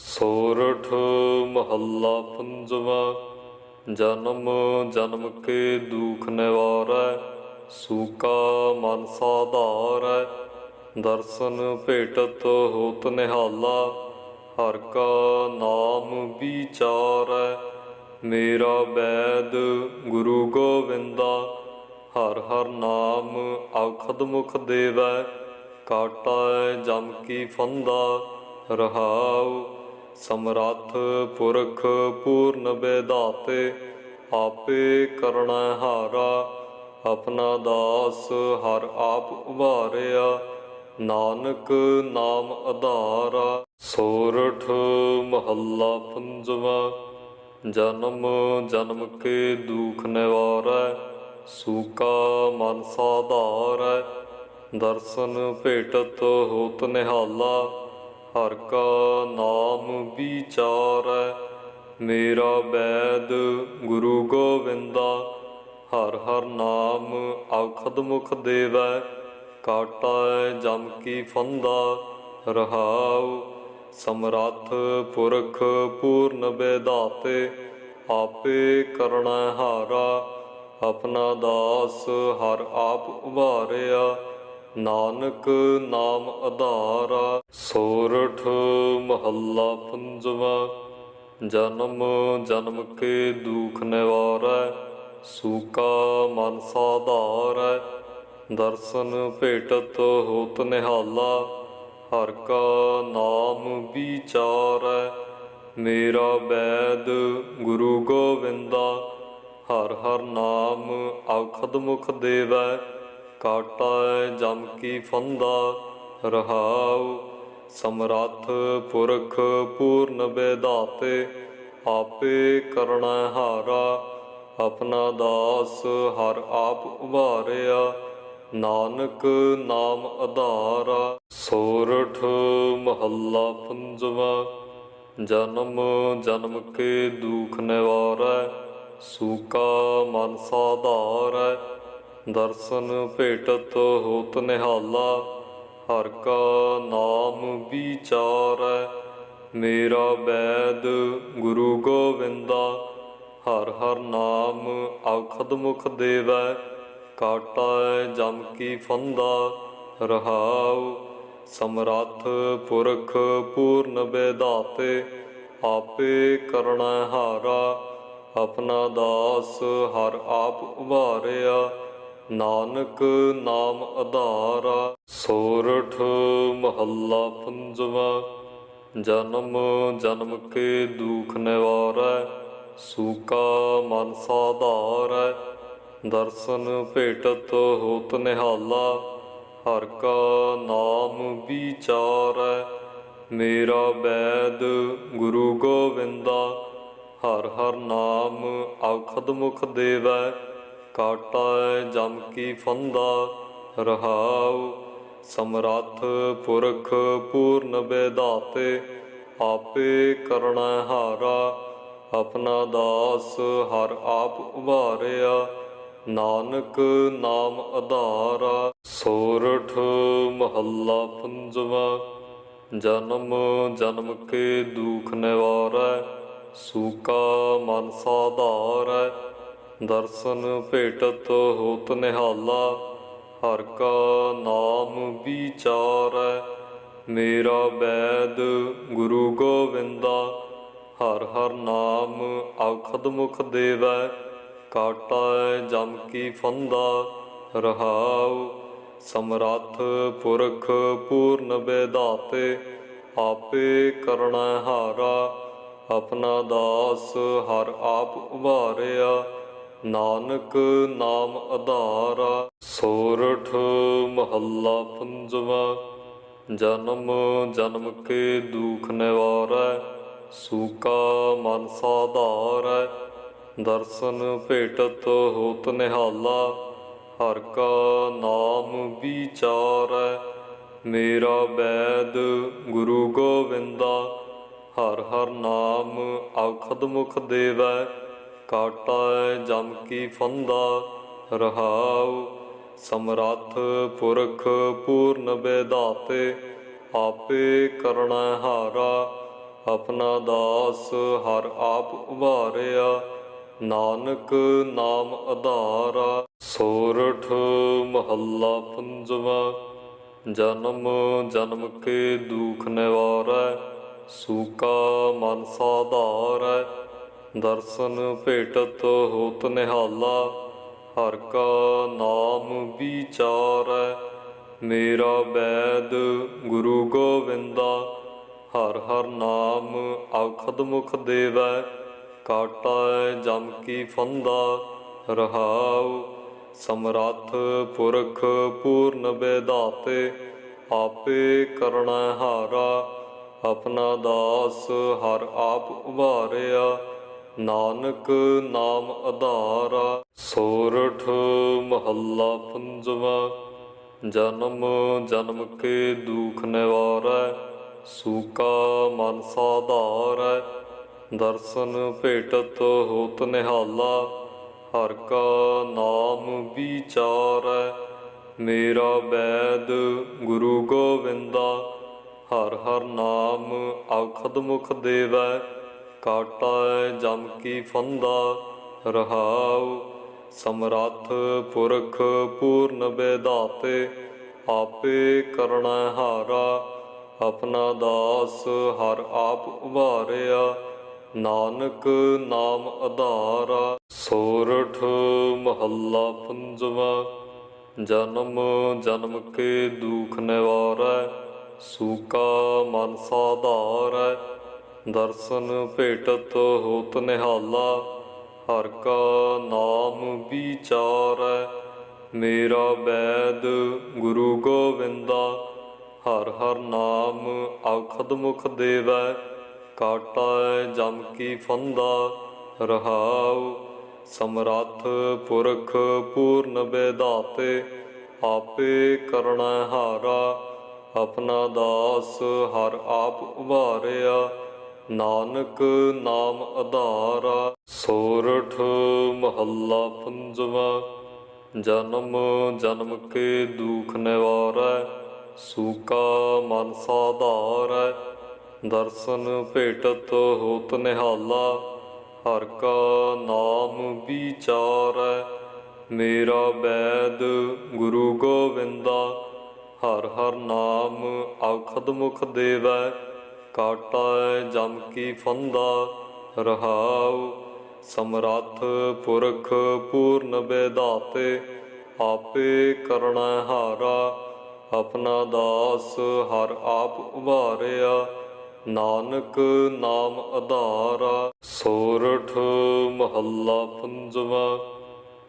ਸੋਰਠ ਮਹੱਲਾ ਪੰਜਵਾ, ਜਨਮ ਜਨਮ ਕੇ ਦੁਖ ਨਿਵਾਰੈ, ਸੂਕਾ ਮਨ ਸਾਧਾਰੈ ਦਰਸ਼ਨ ਭੇਟਤ ਹੋਤ ਨਿਹਾਲਾ, ਹਰ ਕਾ ਨਾਮ ਵਿਚਾਰੈ, ਮੇਰਾ ਬੈਦ ਗੁਰੂ ਗੋਵਿੰਦਾ, ਹਰ ਹਰ ਨਾਮ ਆਖਦ ਮੁਖ ਦੇਵੈ, ਕਾਟਾ ਜਮ ਕੀ ਫੰਦਾ, ਰਹਾਉ ਸਮਰੱਥ ਪੁਰਖ ਪੂਰਨ ਬੇਦਾਤੇ, ਆਪੇ ਕਰਣਾ ਹਾਰਾ, ਆਪਣਾ ਦਾਸ ਹਰ ਆਪ ਉਭਾਰਿਆ, ਨਾਨਕ ਨਾਮ ਆਧਾਰਾ ਸੋਰਠ ਮਹੱਲਾ ਪੰਜਵਾ, ਜਨਮ ਜਨਮ ਕੇ ਦੁਖ ਨਿਵਾਰੈ, ਸੂਕਾ ਮਨ ਸਾਧਾਰੈ ਦਰਸ਼ਨ ਭੇਟਤ ਹੋਤ ਨਿਹਾਲਾ। ਹਰ ਕਾ ਨਾਮ ਵਿਚਾਰੈ, ਮੇਰਾ ਬੈਦ ਗੁਰੂ ਗੋਵਿੰਦਾ। ਹਰ ਹਰ ਨਾਮ ਆਖਦ ਮੁਖ ਦੇਵੈ ਕਾਟਾ ਜਮ ਕੀ ਫੰਦਾ। ਰਹਾਉ ਸਮਰੱਥ ਪੁਰਖ ਪੂਰਨ ਬੇਦਾਤੇ ਆਪੇ ਕਰਣਾ ਹਾਰਾ, ਆਪਣਾ ਦਾਸ ਹਰ ਆਪ ਉਭਾਰਿਆ। ਨਾਨਕ ਨਾਮ ਆਧਾਰਾ ਸੋਰਠ ਮਹੱਲਾ ਪੰਜਵਾ। ਜਨਮ ਜਨਮ ਕੇ ਦੁਖ ਨਿਵਾਰੈ, ਸੂਕਾ ਮਨ ਸਾਧਾਰੈ। ਦਰਸ਼ਨ ਭੇਟਤ ਹੋਤ ਨਿਹਾਲਾ, ਹਰ ਕਾ ਨਾਮ ਵਿਚਾਰੈ। ਮੇਰਾ ਬੈਦ ਗੁਰੂ ਗੋਬਿੰਦਾ ਹਰ ਹਰ ਨਾਮ ਆਖਦ ਮੁਖ ਦੇਵੈ। ਕਾਟਾ ਜਮ ਕੀ ਫੰਦਾ, ਰਹਾਉ ਸਮਰੱਥ ਪੁਰਖ ਪੂਰਨ ਬੇਦਾਤੇ ਆਪੇ ਕਰਣਾ ਹਾਰਾ, ਆਪਣਾ ਦਾਸ ਹਰ ਆਪ ਉਭਾਰਿਆ, ਨਾਨਕ ਨਾਮ ਆਧਾਰਾ ਸੋਰਠ ਮਹੱਲਾ ਪੰਜਵਾ, ਜਨਮ ਜਨਮ ਕੇ ਦੁਖ ਨਿਵਾਰੈ, ਸੂਕਾ ਮਨ ਸਾਧਾਰੈ ਦਰਸ਼ਨ ਭੇਟਤ ਹੋਤ ਨਿਹਾਲਾ, ਹਰ ਕਾ ਨਾਮ ਵਿਚਾਰੈ, ਮੇਰਾ ਬੈਦ ਗੁਰੂ ਗੋਵਿੰਦਾ, ਹਰ ਹਰ ਨਾਮ ਆਖਦ ਮੁਖ ਦੇਵੈ, ਕਾਟਾ ਜਮ ਕੀ ਫੰਦਾ, ਰਹਾਉ ਸਮਰੱਥ ਪੁਰਖ ਪੂਰਨ ਬੇਦਾਤੇ ਆਪੇ ਕਰਣਾ ਹਾਰਾ, ਆਪਣਾ ਦਾਸ ਹਰ ਆਪ ਉਭਾਰਿਆ ਨਾਨਕ ਨਾਮ ਆਧਾਰਾ ਸੋਰਠ ਮਹੱਲਾ ਪੰਜਵਾ, ਜਨਮ ਜਨਮ ਕੇ ਦੁਖ ਨਿਵਾਰੈ, ਸੂਕਾ ਮਨ ਸਾਧਾਰੈ ਦਰਸ਼ਨ ਭੇਟਤ ਹੋਤ ਨਿਹਾਲਾ, ਹਰ ਕਾ ਨਾਮ ਵਿਚਾਰੈ, ਮੇਰਾ ਬੈਦ ਗੁਰੂ ਗੋਵਿੰਦਾ, ਹਰ ਹਰ ਨਾਮ ਆਖਦ ਮੁਖ ਦੇਵੈ। ਕਾਟਾ ਜਮ ਕੀ ਫੰਦਾ, ਰਹਾਉ ਸਮਰੱਥ ਪੁਰਖ ਪੂਰਨ ਬੇਦਾਤੇ ਆਪੇ ਕਰਣਾ ਹਾਰਾ, ਆਪਣਾ ਦਾਸ ਹਰ ਆਪ ਉਭਾਰਿਆ, ਨਾਨਕ ਨਾਮ ਆਧਾਰਾ ਸੋਰਠ ਮਹੱਲਾ ਪੰਜਵਾ, ਜਨਮ ਜਨਮ ਕੇ ਦੁਖ ਨਿਵਾਰੈ, ਸੂਕਾ ਮਨ ਸਾਧਾਰੈ ਦਰਸ਼ਨ ਭੇਟਤ ਹੋਤ ਨਿਹਾਲਾ, ਹਰ ਕਾ ਨਾਮ ਵਿਚਾਰੈ, ਮੇਰਾ ਬੈਦ ਗੁਰੂ ਗੋਵਿੰਦਾ, ਹਰ ਹਰ ਨਾਮ ਆਖਦ ਮੁਖ ਦੇਵੈ, ਕਾਟਾ ਜਮ ਕੀ ਫੰਦਾ, ਰਹਾਉ ਸਮਰੱਥ ਪੁਰਖ ਪੂਰਨ ਬੇਦਾਤੇ ਆਪੇ ਕਰਣਾ ਹਾਰਾ, ਆਪਣਾ ਦਾਸ ਹਰ ਆਪ ਉਭਾਰਿਆ ਨਾਨਕ ਨਾਮ ਆਧਾਰਾ ਸੋਰਠ ਮਹੱਲਾ ਪੰਜਵਾ, ਜਨਮ ਜਨਮ ਕੇ ਦੁਖ ਨਿਵਾਰੈ, ਸੂਕਾ ਮਨ ਸਾਧਾਰੈ ਦਰਸ਼ਨ ਭੇਟਤ ਹੋਤ ਨਿਹਾਲਾ, ਹਰ ਕਾ ਨਾਮ ਵਿਚਾਰੈ, ਮੇਰਾ ਬੈਦ ਗੁਰੂ ਗੋਵਿੰਦਾ, ਹਰ ਹਰ ਨਾਮ ਆਖਦ ਮੁਖ ਦੇਵੈ। ਕਾਟਾ ਜਮ ਕੀ ਫੰਦਾ, ਰਹਾਉ ਸਮਰੱਥ ਪੁਰਖ ਪੂਰਨ ਬੇਦਾਤੇ, ਆਪੇ ਕਰਣਾ ਹਾਰਾ, ਆਪਣਾ ਦਾਸ ਹਰ ਆਪ ਉਭਾਰਿਆ, ਨਾਨਕ ਨਾਮ ਆਧਾਰਾ ਸੋਰਠ ਮਹੱਲਾ ਪੰਜਵਾ, ਜਨਮ ਜਨਮ ਕੇ ਦੁਖ ਨਿਵਾਰੈ, ਸੂਕਾ ਮਨ ਸਾਧਾਰੈ ਦਰਸ਼ਨ ਭੇਟਤ ਹੋਤ ਨਿਹਾਲਾ, ਹਰ ਕਾ ਨਾਮ ਵਿਚਾਰੈ, ਮੇਰਾ ਬੈਦ ਗੁਰੂ ਗੋਵਿੰਦਾ, ਹਰ ਹਰ ਨਾਮ ਔਖਦ ਮੁਖ ਦੇਵੈ, ਕਾਟਾ ਜਮ ਕੀ ਫੰਦਾ, ਰਹਾਉ ਸਮਰੱਥ ਪੁਰਖ ਪੂਰਨ ਬੇਦਾਤੇ ਆਪੇ ਕਰਣਾ ਹਾਰਾ, ਆਪਣਾ ਦਾਸ ਹਰ ਆਪ ਉਭਾਰਿਆ ਨਾਨਕ ਨਾਮ ਆਧਾਰਾ ਸੋਰਠ ਮਹੱਲਾ ਪੰਜਵਾ। ਜਨਮ ਜਨਮ ਕੇ ਦੁਖ ਨਿਵਾਰੈ, ਸੂਕਾ ਮਨ ਸਾਧਾਰੈ ਦਰਸ਼ਨ ਭੇਟਤ ਹੋਤ ਨਿਹਾਲਾ, ਹਰ ਕਾ ਨਾਮ ਵਿਚਾਰੈ। ਮੇਰਾ ਬੈਦ ਗੁਰੂ ਗੋਵਿੰਦਾ, ਹਰ ਹਰ ਨਾਮ ਔਖਦ ਮੁਖ ਦੇਵੈ। ਕਾਟਾ ਜਮ ਕੀ ਫੰਦਾ, ਰਹਾਉ ਸਮਰੱਥ ਪੁਰਖ ਪੂਰਨ ਬੇਦਾਤੇ ਆਪੇ ਕਰਣਾ ਹਾਰਾ, ਆਪਣਾ ਦਾਸ ਹਰ ਆਪ ਉਭਾਰਿਆ, ਨਾਨਕ ਨਾਮ ਆਧਾਰਾ ਸੋਰਠ ਮਹੱਲਾ ਪੰਜਵਾ, ਜਨਮ ਜਨਮ ਕੇ ਦੁਖ ਨਿਵਾਰੈ, ਸੂਕਾ ਮਨ ਸਾਧਾਰੈ ਦਰਸ਼ਨ ਭੇਟਤ ਹੋਤ ਨਿਹਾਲਾ, ਹਰ ਕਾ ਨਾਮ ਵਿਚਾਰੈ, ਮੇਰਾ ਬੈਦ ਗੁਰੂ ਗੋਵਿੰਦਾ, ਹਰ ਹਰ ਨਾਮ ਔਖਦ ਮੁਖ ਦੇਵੈ, ਕਾਟਾ ਜਮ ਕੀ ਫੰਦਾ, ਰਹਾਉ ਸਮਰੱਥ ਪੁਰਖ ਪੂਰਨ ਬੇਦਾਤੇ ਆਪੇ ਕਰਣਾ ਹਾਰਾ, ਆਪਣਾ ਦਾਸ ਹਰ ਆਪ ਉਭਾਰਿਆ ਨਾਨਕ ਨਾਮ ਆਧਾਰਾ ਸੋਰਠ ਮਹੱਲਾ ਪੰਜਵਾ, ਜਨਮ ਜਨਮ ਕੇ ਦੁਖ ਨਿਵਾਰੈ, ਸੂਕਾ ਮਨ ਸਾਧਾਰੈ, ਦਰਸ਼ਨ ਭੇਟਤ ਹੋਤ ਨਿਹਾਲਾ, ਹਰ ਕਾ ਨਾਮ ਵਿਚਾਰੈ, ਮੇਰਾ ਬੈਦ ਗੁਰੂ ਗੋਵਿੰਦਾ, ਹਰ ਹਰ ਨਾਮ ਔਖਦ ਮੁਖ ਦੇਵੈ। ਕਾਟਾ ਜਮ ਕੀ ਫੰਦਾ, ਰਹਾਉ ਸਮਰੱਥ ਪੁਰਖ ਪੂਰਨ ਬੇਦਾਤੇ ਆਪੇ ਕਰਣਾ ਹਾਰਾ, ਆਪਣਾ ਦਾਸ ਹਰ ਆਪ ਉਭਾਰਿਆ, ਨਾਨਕ ਨਾਮ ਆਧਾਰਾ ਸੋਰਠ ਮਹੱਲਾ ਪੰਜਵਾ,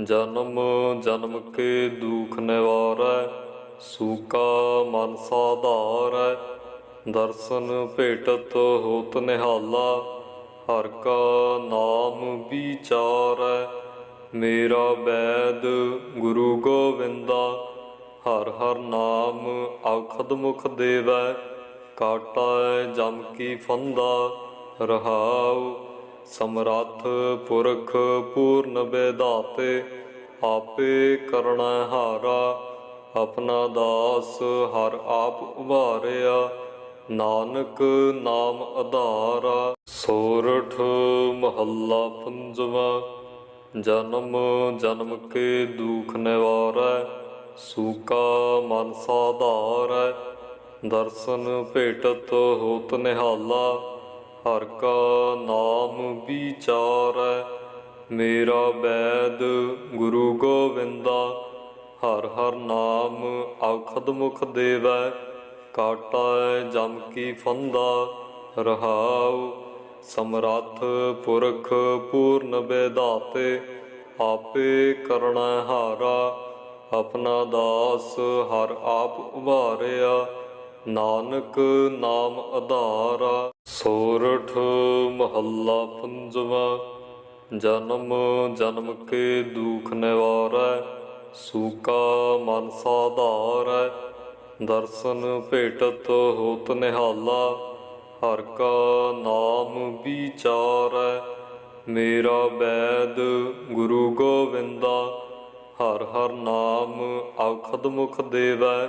ਜਨਮ ਜਨਮ ਕੇ ਦੁਖ ਨਿਵਾਰੈ, ਸੂਕਾ ਮਨ ਸਾਧਾਰੈ ਦਰਸ਼ਨ ਭੇਟਤ ਹੋਤ ਨਿਹਾਲਾ, ਹਰ ਕਾ ਨਾਮ ਵਿਚਾਰੈ, ਮੇਰਾ ਬੈਦ ਗੁਰੂ ਗੋਵਿੰਦਾ, ਹਰ ਹਰ ਨਾਮ ਔਖਦ ਮੁਖ ਦੇਵੈ ਕਾਟਾ ਜਮ ਕੀ ਫੰਦਾ, ਰਹਾਉ ਸਮਰੱਥ ਪੁਰਖ ਪੂਰਨ ਬੇਦਾਤੇ ਆਪੇ ਕਰਣਾ ਹਾਰਾ, ਆਪਣਾ ਦਾਸ ਹਰ ਆਪ ਉਭਾਰਿਆ ਨਾਨਕ ਨਾਮ ਆਧਾਰਾ ਸੋਰਠ ਮਹੱਲਾ ਪੰਜਵਾ। ਜਨਮ ਜਨਮ ਕੇ ਦੁਖ ਨਿਵਾਰੈ, ਸੂਕਾ ਮਨ ਸਾਧਾਰੈ ਦਰਸ਼ਨ ਭੇਟਤ ਹੋਤ ਨਿਹਾਲਾ, ਹਰ ਕਾ ਨਾਮ ਵਿਚਾਰੈ। ਮੇਰਾ ਬੈਦ ਗੁਰੂ ਗੋਵਿੰਦਾ, ਹਰ ਹਰ ਨਾਮ ਔਖਦ ਮੁਖ ਦੇਵੈ। ਕਾਟਾ ਜਮ ਕੀ ਫੰਦਾ, ਰਹਾਉ ਸਮਰੱਥ ਪੁਰਖ ਪੂਰਨ ਬੇਦਾਤੇ, ਆਪੇ ਕਰਣਾ ਹਾਰਾ, ਆਪਣਾ ਦਾਸ ਹਰ ਆਪ ਉਭਾਰਿਆ, ਨਾਨਕ ਨਾਮ ਆਧਾਰਾ ਸੋਰਠ ਮਹੱਲਾ ਪੰਜਵਾ, ਜਨਮ ਜਨਮ ਕੇ ਦੁਖ ਨਿਵਾਰੈ, ਸੂਕਾ ਮਨ ਸਾਧਾਰੈ ਦਰਸ਼ਨ ਭੇਟਤ ਹੋਤ ਨਿਹਾਲਾ, ਹਰ ਕਾ ਨਾਮ ਵਿਚਾਰੈ, ਮੇਰਾ ਬੈਦ ਗੁਰੂ ਗੋਵਿੰਦਾ, ਹਰ ਹਰ ਨਾਮ ਔਖਦ ਮੁਖ ਦੇਵੈ,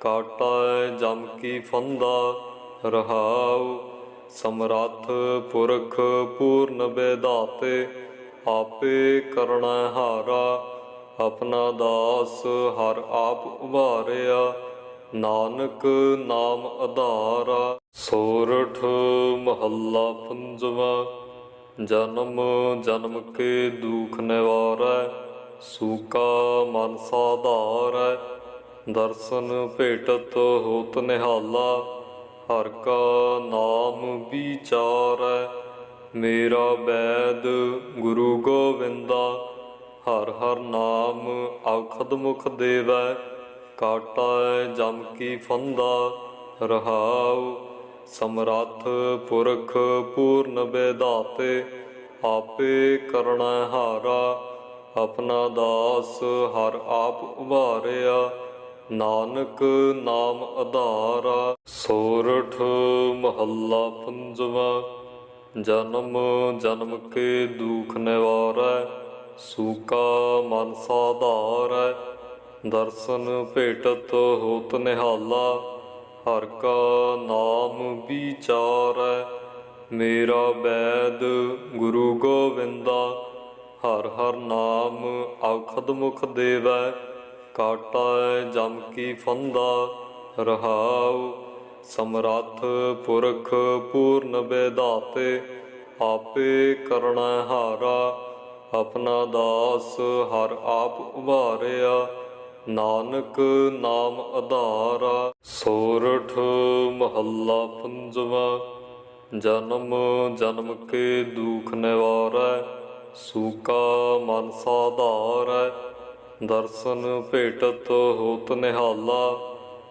ਕਾਟਾ ਜਮ ਕੀ ਫੰਦਾ, ਰਹਾਉ ਸਮਰੱਥ ਪੁਰਖ ਪੂਰਨ ਬੇਦਾਤੇ ਆਪੇ ਕਰਣਾ ਹਾਰਾ, ਆਪਣਾ ਦਾਸ ਹਰ ਆਪ ਉਭਾਰਿਆ ਨਾਨਕ ਨਾਮ ਆਧਾਰਾ ਸੋਰਠ ਮਹੱਲਾ ਪੰਜਵਾ। ਜਨਮ ਜਨਮ ਕੇ ਦੁਖ ਨਿਵਾਰੈ, ਸੂਕਾ ਮਨ ਸਾਧਾਰੈ। ਦਰਸ਼ਨ ਭੇਟਤ ਹੋਤ ਨਿਹਾਲਾ, ਹਰ ਕਾ ਨਾਮ ਵਿਚਾਰੈ। ਮੇਰਾ ਬੈਦ ਗੁਰੂ ਗੋਵਿੰਦਾ, ਹਰ ਹਰ ਨਾਮ ਔਖਦ ਮੁਖ ਦੇਵੈ। ਕਾਟੈ ਜਮ ਕੀ ਫੰਦਾ, ਰਹਾਉ ਸਮਰੱਥ ਪੁਰਖ ਪੂਰਨ ਬੇਦਾਤੇ ਆਪੇ ਕਰਣਾ ਹਾਰਾ, ਆਪਣਾ ਦਾਸ ਹਰ ਆਪ ਉਭਾਰਿਆ, ਨਾਨਕ ਨਾਮ ਆਧਾਰਾ ਸੋਰਠ ਮਹੱਲਾ ਪੰਜਵਾ, ਜਨਮ ਜਨਮ ਕੇ ਦੁਖ ਨਿਵਾਰੈ, ਸੂਕਾ ਮਨ ਸਾਧਾਰੈ ਦਰਸ਼ਨ ਭੇਟਤ ਹੋਤ ਨਿਹਾਲਾ, ਹਰ ਕਾ ਨਾਮ ਵਿਚਾਰੈ, ਮੇਰਾ ਬੈਦ ਗੁਰੂ ਗੋਵਿੰਦਾ, ਹਰ ਹਰ ਨਾਮ ਔਖਦ ਮੁਖ ਦੇਵੈ, ਕਾਟੈ ਜਮ ਕੀ ਫੰਦਾ, ਰਹਾਉ ਸਮਰੱਥ ਪੁਰਖ ਪੂਰਨ ਬੇਦਾਤੇ ਆਪੇ ਕਰਣਾ ਹਾਰਾ, ਆਪਣਾ ਦਾਸ ਹਰ ਆਪ ਉਭਾਰਿਆ। ਨਾਨਕ ਨਾਮ ਆਧਾਰਾ ਸੋਰਠ ਮਹੱਲਾ ਪੰਜਵਾ। ਜਨਮ ਜਨਮ ਕੇ ਦੁਖ ਨਿਵਾਰੈ, ਸੂਕਾ ਮਨ ਸਾਧਾਰੈ ਦਰਸ਼ਨ ਭੇਟਤ ਹੋਤ ਨਿਹਾਲਾ,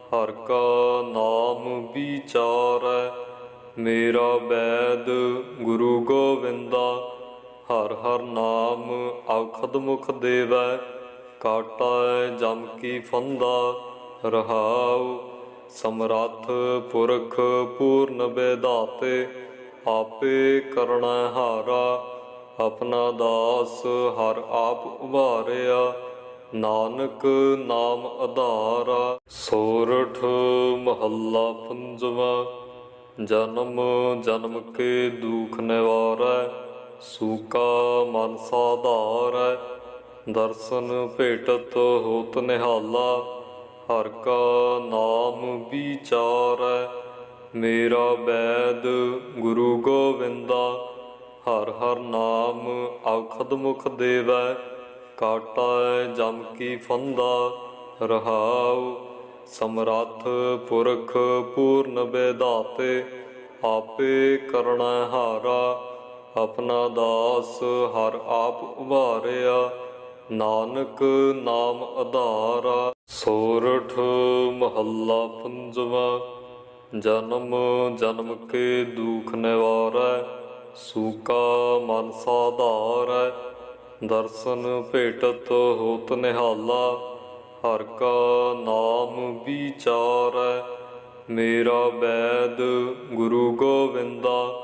ਹਰ ਕਾ ਨਾਮ ਵਿਚਾਰੈ। ਮੇਰਾ ਬੈਦ ਗੁਰੂ ਗੋਵਿੰਦਾ, ਹਰ ਹਰ ਨਾਮ ਔਖਦ ਮੁਖ ਦੇਵੈ। ਕਾਟੈ ਜਮ ਕੀ ਫੰਦਾ, ਰਹਾਉ ਸਮਰੱਥ ਪੁਰਖ ਪੂਰਨ ਬੇਦਾਤੇ, ਆਪੇ ਕਰਣਾ ਹਾਰਾ, ਆਪਣਾ ਦਾਸ ਹਰ ਆਪ ਉਭਾਰਿਆ, ਨਾਨਕ ਨਾਮ ਆਧਾਰਾ ਸੋਰਠ ਮਹੱਲਾ ਪੰਜਵਾ, ਜਨਮ ਜਨਮ ਕੇ ਦੁਖ ਨਿਵਾਰੈ, ਸੂਕਾ ਮਨ ਸਾਧਾਰੈ ਦਰਸ਼ਨ ਭੇਟਤ ਹੋਤ ਨਿਹਾਲਾ, ਹਰ ਕਾ ਨਾਮ ਵਿਚਾਰੈ, ਮੇਰਾ ਬੈਦ ਗੁਰੂ ਗੋਵਿੰਦਾ, ਹਰ ਹਰ ਨਾਮ ਔਖਦ ਮੁਖ ਦੇਵੈ ਕਾਟੈ ਜਮ ਕੀ ਫੰਦਾ, ਰਹਾਉ ਸਮਰੱਥ ਪੁਰਖ ਪੂਰਨ ਬੇਦਾਤੇ ਆਪੇ ਕਰਣਾ ਹਾਰਾ, ਆਪਣਾ ਦਾਸ ਹਰ ਆਪ ਉਭਾਰਿਆ ਨਾਨਕ ਨਾਮ ਆਧਾਰਾ ਸੋਰਠ ਮਹੱਲਾ ਪੰਜਵਾ। ਜਨਮ ਜਨਮ ਕੇ ਦੁਖ ਨਿਵਾਰੈ, ਸੂਕਾ ਮਨ ਸਾਧਾਰੈ ਦਰਸ਼ਨ ਭੇਟਤ ਹੋਤ ਨਿਹਾਲਾ, ਹਰ ਕਾ ਨਾਮ ਵਿਚਾਰੈ। ਮੇਰਾ ਬੈਦ ਗੁਰੂ ਗੋਵਿੰਦਾ,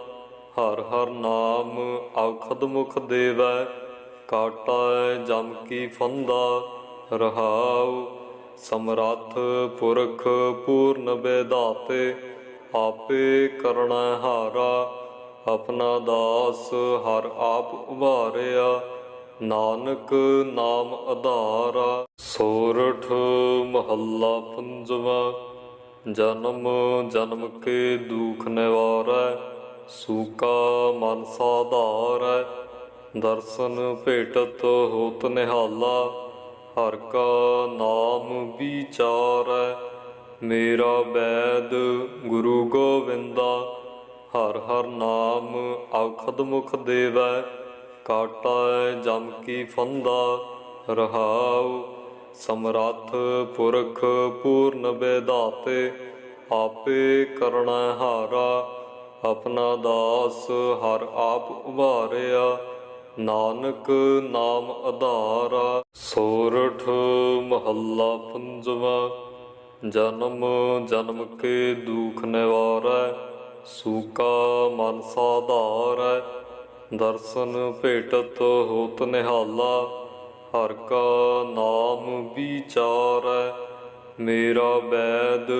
ਹਰ ਹਰ ਨਾਮ ਔਖਦ ਮੁਖ ਦੇਵੈ। ਕਾਟੈ ਜਮ ਕੀ ਫੰਦਾ, ਰਹਾਉ ਸਮਰੱਥ ਪੁਰਖ ਪੂਰਨ ਬੇਦਾਤੇ ਆਪੇ ਕਰਣਾ ਹਾਰਾ, ਆਪਣਾ ਦਾਸ ਹਰ ਆਪ ਉਭਾਰਿਆ, ਨਾਨਕ ਨਾਮ ਆਧਾਰਾ ਸੋਰਠ ਮਹੱਲਾ ਪੰਜਵਾ, ਜਨਮ ਜਨਮ ਕੇ ਦੁਖ ਨਿਵਾਰੈ, ਸੂਕਾ ਮਨ ਸਾਧਾਰੈ ਦਰਸ਼ਨ ਭੇਟਤ ਹੋਤ ਨਿਹਾਲਾ, ਹਰ ਕਾ ਨਾਮ ਵਿਚਾਰੈ। ਮੇਰਾ ਬੈਦ ਗੁਰੂ ਗੋਵਿੰਦਾ, ਹਰ ਹਰ ਨਾਮ ਔਖਦ ਮੁਖ ਦੇਵੈ। ਕਾਟੈ ਜਮ ਕੀ ਫੰਦਾ, ਰਹਾਉ ਸਮਰੱਥ ਪੁਰਖ ਪੂਰਨ ਬੇਦਾਤੇ ਆਪੇ ਕਰਣਾ ਹਾਰਾ, ਆਪਣਾ ਦਾਸ ਹਰ ਆਪ ਉਭਾਰਿਆ। ਨਾਨਕ ਨਾਮ ਆਧਾਰਾ, ਸੋਰਠ ਮਹੱਲਾ ਪੰਜਵਾ। ਜਨਮ ਜਨਮ ਕੇ ਦੁਖ ਨਿਵਾਰੈ, ਸੂਕਾ ਮਨ ਸਾਧਾਰੈ ਦਰਸ਼ਨ ਭੇਟਤ ਹੋਤ ਨਿਹਾਲਾ, ਹਰ ਕਾ ਨਾਮ ਵਿਚਾਰੈ। ਮੇਰਾ ਬੈਦ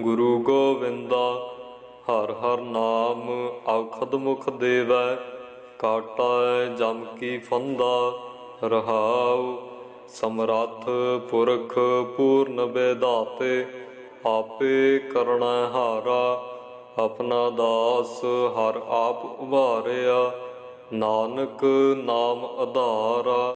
ਗੁਰੂ ਗੋਵਿੰਦਾ, ਹਰ ਹਰ ਨਾਮ ਔਖਦ ਮੁਖ ਦੇਵੈ। ਕਾਟੈ ਜਮ ਕੀ ਫੰਦਾ, ਰਹਾਉ ਸਮਰੱਥ ਪੁਰਖ ਪੂਰਨ ਬੇਦਾਤੇ ਆਪੇ ਕਰਣਾ ਹਾਰਾ, ਆਪਣਾ ਦਾਸ ਹਰ ਆਪ ਉਭਾਰਿਆ, ਨਾਨਕ ਨਾਮ ਆਧਾਰਾ